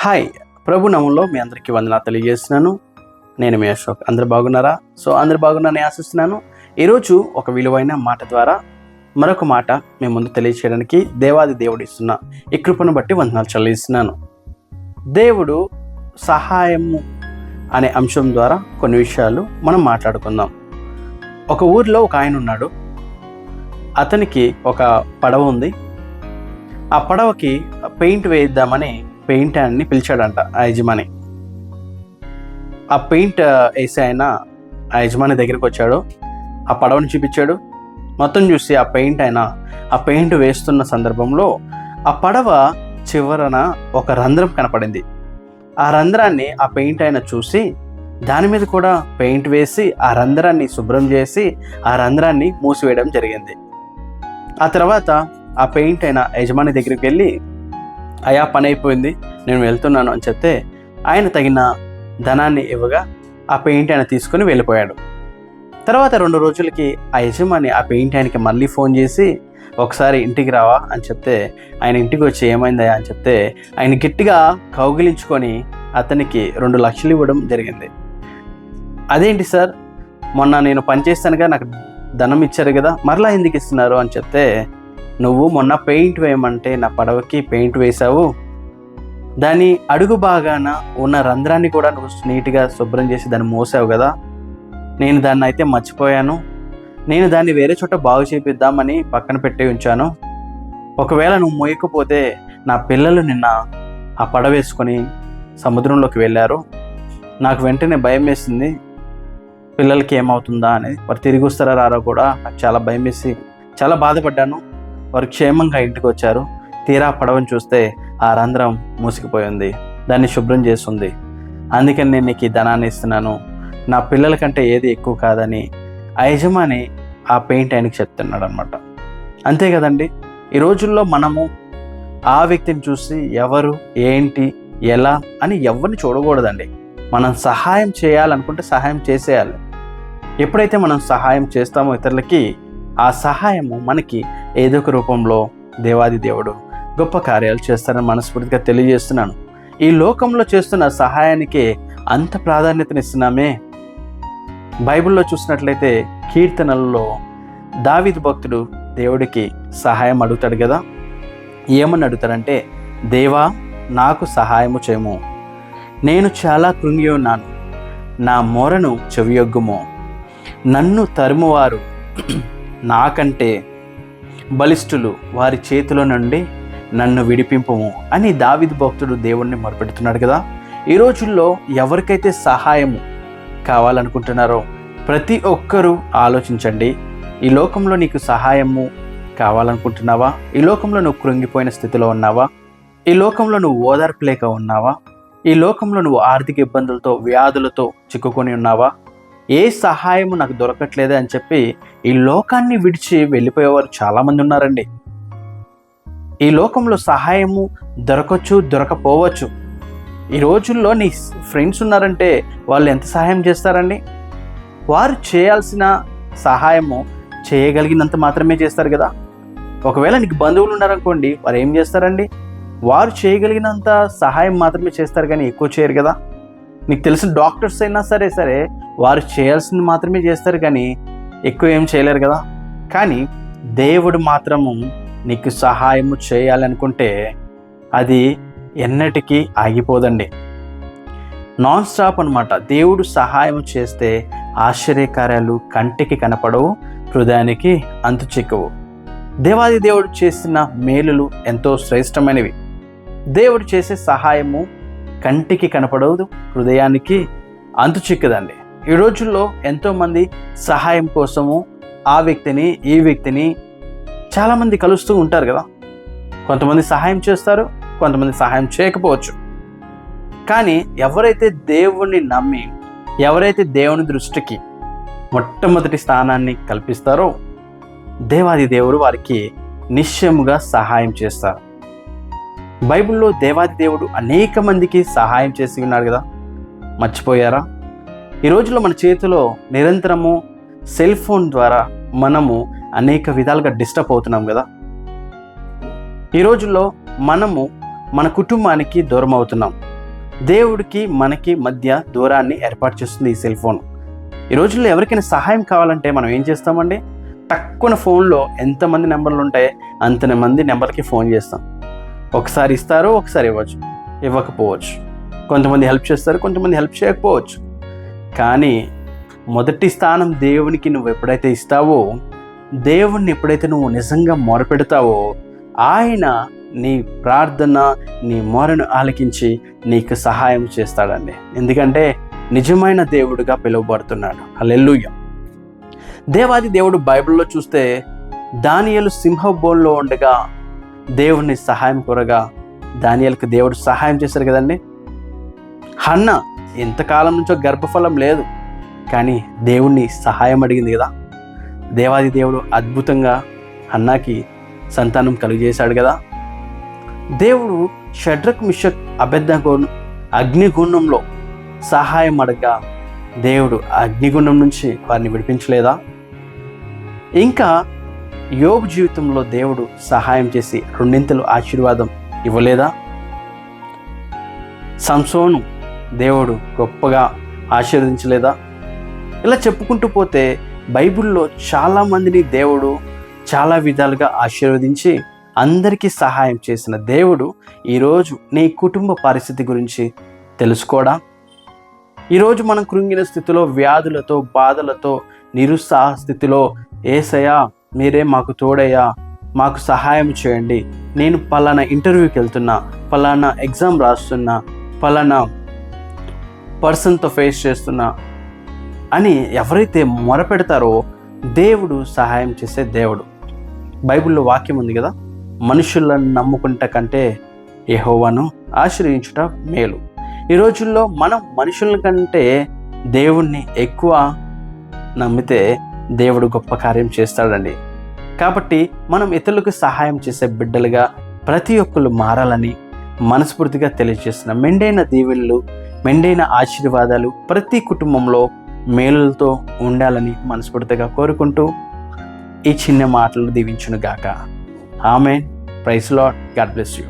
Hi. ప్రభు నమంలో మీ అందరికీ వందనా తెలియజేస్తున్నాను. నేను మీ అశోక్. అందరు బాగున్నారా? సో అందరు బాగున్నారని ఆశిస్తున్నాను. ఈరోజు ఒక విలువైన మాట ద్వారా మరొక మాట మీ ముందు తెలియచేయడానికి దేవాది దేవుడు ఇస్తున్న ఈ కృపను బట్టి వందనాలు చెల్లిస్తున్నాను. దేవుడు సహాయము అనే అంశం ద్వారా కొన్ని విషయాలు మనం మాట్లాడుకుందాం. ఒక ఊరిలో ఒక ఆయన ఉన్నాడు. అతనికి ఒక పడవ ఉంది. ఆ పడవకి పెయింట్ వేయిద్దామని పెయింట్ అని పిలిచాడంట ఆ యజమాని. ఆ పెయింట్ వేసే ఆయన ఆ యజమాని దగ్గరికి వచ్చాడు. ఆ పడవని చూపించాడు. మొత్తం చూసి ఆ పెయింట్ ఆయన ఆ పెయింట్ వేస్తున్న సందర్భంలో ఆ పడవ చివరన ఒక రంధ్రం కనపడింది. ఆ రంధ్రాన్ని ఆ పెయింట్ ఆయన చూసి దాని మీద కూడా పెయింట్ వేసి ఆ రంధ్రాన్ని శుభ్రం చేసి ఆ రంధ్రాన్ని మూసివేయడం జరిగింది. ఆ తర్వాత ఆ పెయింట్ అయిన యజమాని దగ్గరికి వెళ్ళి అయా పని అయిపోయింది నేను వెళ్తున్నాను అని చెప్తే ఆయన తగిన ధనాన్ని ఇవ్వగా ఆ పెయింట్ ఆయన తీసుకుని వెళ్ళిపోయాడు. తర్వాత రెండు రోజులకి ఆ యజమాని ఆ పెయింట్ ఆయనకి మళ్ళీ ఫోన్ చేసి ఒకసారి ఇంటికి రావా? అని చెప్తే ఆయన ఇంటికి వచ్చి ఏమైందా అని చెప్తే ఆయన గట్టిగా కౌగిలించుకొని అతనికి రెండు లక్షలు ఇవ్వడం జరిగింది. అదేంటి సార్? మొన్న నేను పనిచేస్తానుగా నాకు ధనం ఇచ్చారు కదా మరలా ఎందుకు ఇస్తున్నారు? అని చెప్తే నువ్వు మొన్న పెయింట్ వేయమంటే నా పడవకి పెయింట్ వేసావు దాని అడుగు భాగాన ఉన్న రంధ్రాన్ని కూడా నువ్వు నీట్గా శుభ్రం చేసి దాన్ని మోసావు కదా. నేను దాన్ని అయితే మర్చిపోయాను. నేను దాన్ని వేరే చోట బాగు చేపిద్దామని పక్కన పెట్టి ఉంచాను. ఒకవేళ నువ్వు మోయకపోతే నా పిల్లలు నిన్న ఆ పడవ వేసుకొని సముద్రంలోకి వెళ్ళారు. నాకు వెంటనే భయం వేసింది. పిల్లలకి ఏమవుతుందా అని. వారు తిరిగి వస్తారా రారా కూడా నాకు చాలా భయం వేసి చాలా బాధపడ్డాను. వారు క్షేమంగా ఇంటికి వచ్చారు తీరా పడవని చూస్తే ఆ రంధ్రం మూసుకుపోయింది. దాన్ని శుభ్రం చేస్తుంది. అందుకని నేను నీకు ఈ ధనాన్ని ఇస్తున్నాను. నా పిల్లల కంటే ఏది ఎక్కువ కాదని ఆ యజమాని ఆ పెయింట్ ఆయనకి చెప్తున్నాడు అనమాట అంతే కదండి? ఈ రోజుల్లో మనము ఆ వ్యక్తిని చూసి ఎవరు ఏంటి ఎలా అని ఎవరిని చూడకూడదండి. మనం సహాయం చేయాలనుకుంటే సహాయం చేసేయాలి. ఎప్పుడైతే మనం సహాయం చేస్తామో ఇతరులకి ఆ సహాయము మనకి ఏదో ఒక రూపంలో దేవాది దేవుడు గొప్ప కార్యాలు చేస్తారని మనస్ఫూర్తిగా తెలియజేస్తున్నాను. ఈ లోకంలో చేస్తున్న సహాయానికే అంత ప్రాధాన్యతనిస్తున్నామే. బైబిల్లో చూసినట్లయితే కీర్తనలలో దావిద్ భక్తుడు దేవుడికి సహాయం అడుగుతాడు కదా? ఏమని అడుగుతాడంటే దేవా నాకు సహాయము చేయము. నేను చాలా కృంగి ఉన్నాను. నా మొరను చెవియొగ్గుము. నన్ను తరుమువారు నాకంటే బలిష్ఠులు వారి చేతిలో నుండి నన్ను విడిపింపము అని దావిద్ భక్తుడు దేవుణ్ణి మొరపెడుతున్నాడు కదా. ఈ రోజుల్లో ఎవరికైతే సహాయము కావాలనుకుంటున్నారో ప్రతి ఒక్కరూ ఆలోచించండి. ఈ లోకంలో నీకు సహాయము కావాలనుకుంటున్నావా? ఈ లోకంలో నువ్వు కృంగిపోయిన స్థితిలో ఉన్నావా? ఈ లోకంలో నువ్వు ఓదార్పు లేక ఉన్నావా? ఈ లోకంలో నువ్వు ఆర్థిక ఇబ్బందులతో వ్యాధులతో చిక్కుకొని ఉన్నావా? ఏ సహాయము నాకు దొరకట్లేదే అని చెప్పి ఈ లోకాన్ని విడిచి వెళ్ళిపోయేవారు చాలామంది ఉన్నారండి. ఈ లోకంలో సహాయము దొరకచ్చు దొరకపోవచ్చు. ఈ రోజుల్లో నీ ఫ్రెండ్స్ ఉన్నారంటే వాళ్ళు ఎంత సహాయం చేస్తారండి? వారు చేయాల్సిన సహాయము చేయగలిగినంత మాత్రమే చేస్తారు కదా. ఒకవేళ నీకు బంధువులు ఉన్నారనుకోండి వారు ఏం చేస్తారండి? వారు చేయగలిగినంత సహాయం మాత్రమే చేస్తారు కానీ ఎక్కువ చేయరు కదా. నీకు తెలిసిన డాక్టర్స్ అయినా సరే సరే వారు చేయాల్సింది మాత్రమే చేస్తారు కానీ ఎక్కువ ఏం చేయలేరు కదా. కానీ దేవుడు మాత్రము నీకు సహాయము చేయాలనుకుంటే అది ఎన్నటికీ ఆగిపోదండి. నాన్ స్టాప్ అనమాట దేవుడు సహాయం చేస్తే ఆశ్చర్యకార్యాలు కంటికి కనపడవు హృదయానికి అంతు చిక్కవు. దేవాది దేవుడు చేసిన మేలులు ఎంతో శ్రేష్టమైనవి. దేవుడు చేసే సహాయము కంటికి కనపడదు హృదయానికి అంతు చిక్కదండి. ఈ రోజుల్లో ఎంతోమంది సహాయం కోసము ఆ వ్యక్తిని ఈ వ్యక్తిని చాలామంది కలుస్తూ ఉంటారు కదా. కొంతమంది సహాయం చేస్తారు కొంతమంది సహాయం చేయకపోవచ్చు. కానీ ఎవరైతే దేవుణ్ణి నమ్మి ఎవరైతే దేవుని దృష్టికి మొట్టమొదటి స్థానాన్ని కల్పిస్తారో దేవాది దేవుడు వారికి నిశ్చయముగా సహాయం చేస్తారు. బైబిల్లో దేవాది దేవుడు అనేక మందికి సహాయం చేసి ఉన్నాడు కదా. మర్చిపోయారా? ఈ రోజుల్లో మన చేతిలో నిరంతరము సెల్ ఫోన్ ద్వారా మనము అనేక విధాలుగా డిస్టర్బ్ అవుతున్నాం కదా. ఈ రోజుల్లో మనము మన కుటుంబానికి దూరం అవుతున్నాం. దేవుడికి మనకి మధ్య దూరాన్ని ఏర్పాటు చేస్తుంది ఈ సెల్ ఫోన్. ఈ రోజుల్లో ఎవరికైనా సహాయం కావాలంటే మనం ఏం చేస్తామండి? తక్కువ ఫోన్లో ఎంతమంది నెంబర్లు ఉంటాయి అంత మంది నెంబర్కి ఫోన్ చేస్తాం. ఒకసారి ఇస్తారు ఒకసారి ఇవ్వచ్చు. ఇవ్వకపోవచ్చు. కొంతమంది హెల్ప్ చేస్తారు కొంతమంది హెల్ప్ చేయకపోవచ్చు. కానీ మొదటి స్థానం దేవునికి నువ్వు ఎప్పుడైతే ఇస్తావో దేవుణ్ణి ఎప్పుడైతే నువ్వు నిజంగా మొరపెడతావో ఆయన నీ ప్రార్థన నీ మొరను ఆలకించి నీకు సహాయం చేస్తాడండి. ఎందుకంటే నిజమైన దేవుడుగా పిలువబడుతున్నాడు. అల్లెల్లుయ్య దేవాది దేవుడు బైబిల్లో చూస్తే దానియలు సింహబోన్లో ఉండగా దేవుని సహాయం కోరగా దానియలకు దేవుడు సహాయం చేశారు కదండి? హన్న ఎంతకాలం నుంచో గర్భఫలం లేదు కానీ దేవుణ్ణి సహాయం అడిగింది కదా. దేవాది దేవుడు అద్భుతంగా హన్నాకి సంతానం కలుగజేశాడు కదా. దేవుడు షడ్రక్ మిషక్ అబెద్దగోను అగ్నిగుండంలో సహాయం అడగా దేవుడు అగ్నిగుండం నుంచి వారిని విడిపించలేదా? ఇంకా యోబు జీవితంలో దేవుడు సహాయం చేసి రెండింతలు ఆశీర్వాదం ఇవ్వలేదా? సంసోను దేవుడు గొప్పగా ఆశీర్వదించలేదా? ఇలా చెప్పుకుంటూ పోతే బైబిల్లో చాలామందిని దేవుడు చాలా విధాలుగా ఆశీర్వదించి అందరికీ సహాయం చేసిన దేవుడు ఈరోజు నీ కుటుంబ పరిస్థితి గురించి తెలుసుకోడా? ఈరోజు మనం కృంగిన స్థితిలో వ్యాధులతో బాధలతో నిరుత్సాహ స్థితిలో ఏసయా మీరే మాకు తోడయ్యా మాకు సహాయం చేయండి. నేను పలానా ఇంటర్వ్యూకి వెళ్తున్నా పలానా ఎగ్జామ్ రాస్తున్నా పలానా పర్సన్తో ఫేస్ చేస్తున్నా అని ఎవరైతే మొరపెడతారో దేవుడు సహాయం చేసే దేవుడు. బైబిల్లో వాక్యం ఉంది కదా మనుషులను నమ్ముకుంట కంటే యహోవాను ఆశ్రయించుట మేలు. ఈ రోజుల్లో మనం మనుషుల కంటే దేవుణ్ణి ఎక్కువ నమ్మితే దేవుడు గొప్ప కార్యం చేస్తాడండి. కాబట్టి మనం ఇతరులకు సహాయం చేసే బిడ్డలుగా ప్రతి ఒక్కరు మారాలని మనస్ఫూర్తిగా తెలియజేస్తున్న మెండైన దీవెనలు మెండైన ఆశీర్వాదాలు ప్రతి కుటుంబంలో మేలులతో ఉండాలని మనస్ఫూర్తిగా కోరుకుంటూ ఈ చిన్న మాటలు దీవించునుగాక. ఆమె praise Lord God bless you.